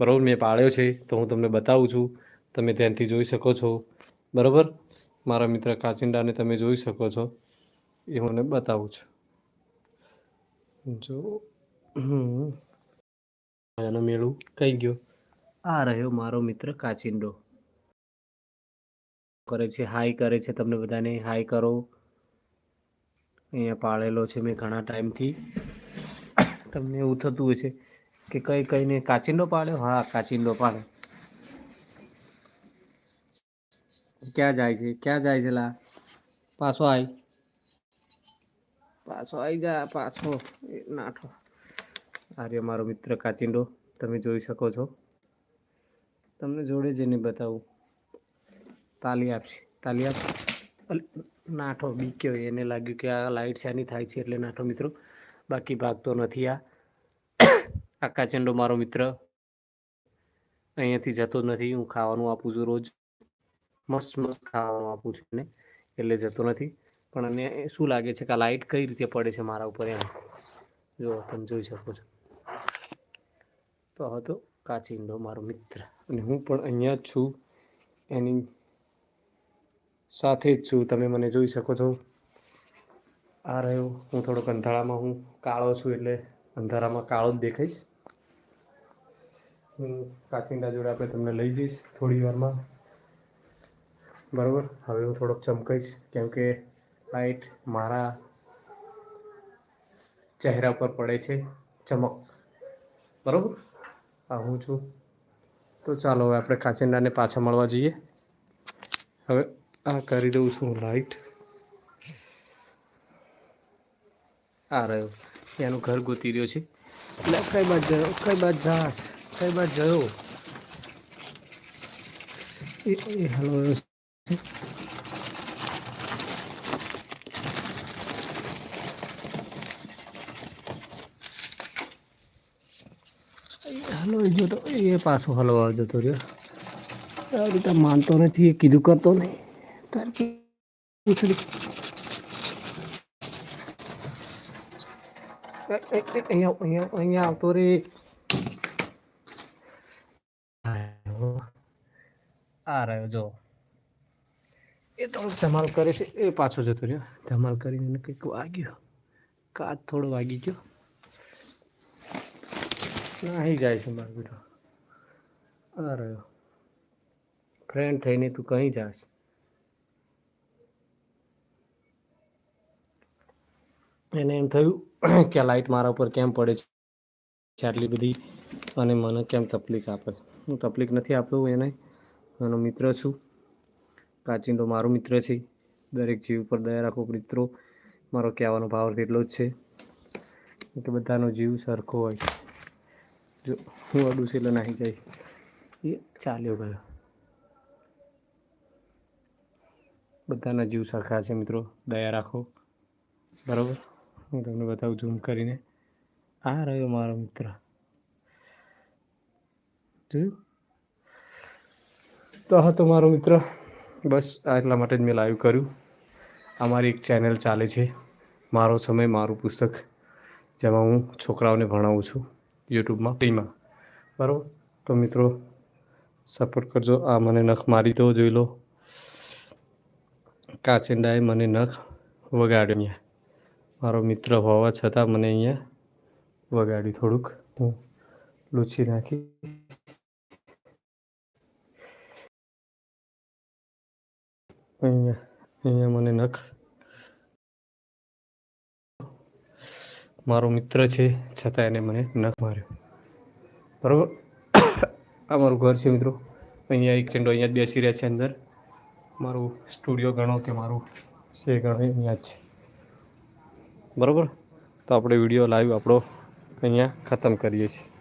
બરાબર, મેં પાળ્યો છે, તો હું તમને બતાવું છું. તમે ધ્યાનથી જોઈ શકો છો. બરાબર? મારા મિત્ર કાચિંડાને તમે જોઈ શકો છો. એ મને બતાવું છું. જો એનો મેળું કઈ ગયો? આ રહ્યો મારો મિત્ર કાચિંડો. કરે છે હાઈ કરે છે તમને બધાને. હાઈ કરો. અહીંયા પાળેલો છે મેં ઘણા ટાઈમથી. તમને એવું થતું હોય છે. કે કઈ કઈને કાચિંડો પાડ્યો હા, કાચિંડો પાડ્યો ક્યાં જાય છે? ક્યાં જાય છે લા? પાછો આવી પાછો આવી જા, પાછો. નાઠો. આર્ય મારો મિત્ર કાચિંડો, તમે જોઈ શકો છો. તમને જોડે જઈને બતાવું. તાલી આપશે. તાલી આપ. નાઠો. બીક્યો. એને લાગ્યું કે આ લાઇટ શાની થાય છે એટલે નાઠો, મિત્રો. બાકી ભાગતો નથી આ. આ કાચિંડો મારો મિત્ર. અહીંયાથી જતો નથી. હું ખાવાનું આપું છું રોજ. મસ્ત મસ્ત ખાવાનું આપું છું એને. એટલે જતો નથી. પણ એને શું લાગે છે કે આ લાઇટ કઈ રીતે પડે છે મારા ઉપર એમ? જો, તમે જોઈ શકો છો. તો હતો કાચિંડો મારો મિત્ર. અને હું પણ અહીંયા જ છું. એની સાથે જ છું. તમે મને જોઈ શકો છો. આ રહ્યો. હું થોડો કંથાળામાં હું. કાળો છું એટલે અંધારામાં કાળો જ દેખાઈશ હું કાચિંડા જોડે આપણે તમને લઈ જઈશ થોડી વારમાં. બરાબર? હવે હું થોડોક ચમકાઈશ, કેમ કે લાઈટ મારા ચહેરા પર પડે છે. ચમક. બરાબર? આ હું છું. તો ચાલો, હવે આપણે કાચિંડાને પાછા મળવા જઈએ. હવે આ કરી દઉં છું લાઈટ આ રહ્યો. એનું ઘર ગોતી રહ્યો છે. એટલે કઈ બાદ જયો, કઈ બાદ જાસ કઈ બાદ જયો? એ તો, એ પાછો હલવા જતો રહ્યો. આ રીતે માનતો નથી, એ કીધું કરતો નહીં. તાર એ- એ- એ- અહીંયા અહીંયા અહીંયા આવતો રે. આ રહ્યો, જો. એ થોડુંક ધમાલ કરે છે, એ પાછો જતો રહ્યો. ધમાલ કરીને કંઈક વાગ્યો. કાચ થોડો વાગી ગયો. નાહી જાય છે મારો બેટો. આ રહ્યો. ફ્રેન્ડ થઈને તું કહી જાશ? એને એમ થયું કે લાઇટ મારા ઉપર કેમ પડે છે? આટલી બધી અને મને કેમ તકલીફ આપે છે? હું તકલીફ નથી આપતો એને. એનો મિત્ર છું. કાચિંડો મારો મિત્ર છે. દરેક જીવ પર દયા રાખો મિત્રો. મારો કહેવાનો ભાવ એટલો જ છે કે બધાનો જીવ સરખો હોય. જો, હું અડું છે એટલે નાહી જાય. એ ચાલ્યો ગયો. બધાના જીવ સરખા છે મિત્રો. દયા રાખો. બરાબર? હું તમને બતાવું ઝૂમ કરીને. આ રહ્યો મારો મિત્ર. જોયું તો હા, તો મારો મિત્ર, બસ એટલા માટે જ મેં લાઈવ કર્યું. અમારી એક ચેનલ ચાલે છે, મારો સમય, મારું પુસ્તક, જેમાં હું છોકરાઓને ભણાવું છું યુટ્યુબમાં ફ્રીમાં બરાબર? તો મિત્રો સપોર્ટ કરજો, આ મને નખ મારી દો, જોઈ લો. કાચિંડાએ મને નખ વગાડ્યો મારો મિત્ર હોવા છતાં મને અહીંયા વગાડ્યું થોડુંક. હું લૂછી નાખી અહીંયા અહીંયા મને નખ. મારો મિત્ર છે, છતાં એને મને નખ માર્યો. બરાબર? આ મારું ઘર છે મિત્રો. અહીંયા એક ચંડો અહીંયા બેસી રહ્યા છે અંદર. મારું સ્ટુડિયો ગણો કે મારું છે ગણો, અહીંયા જ છે. બરાબર? તો આપણે વીડિયો લાઈવ આપણો અહીંયા ખતમ કરીએ છીએ.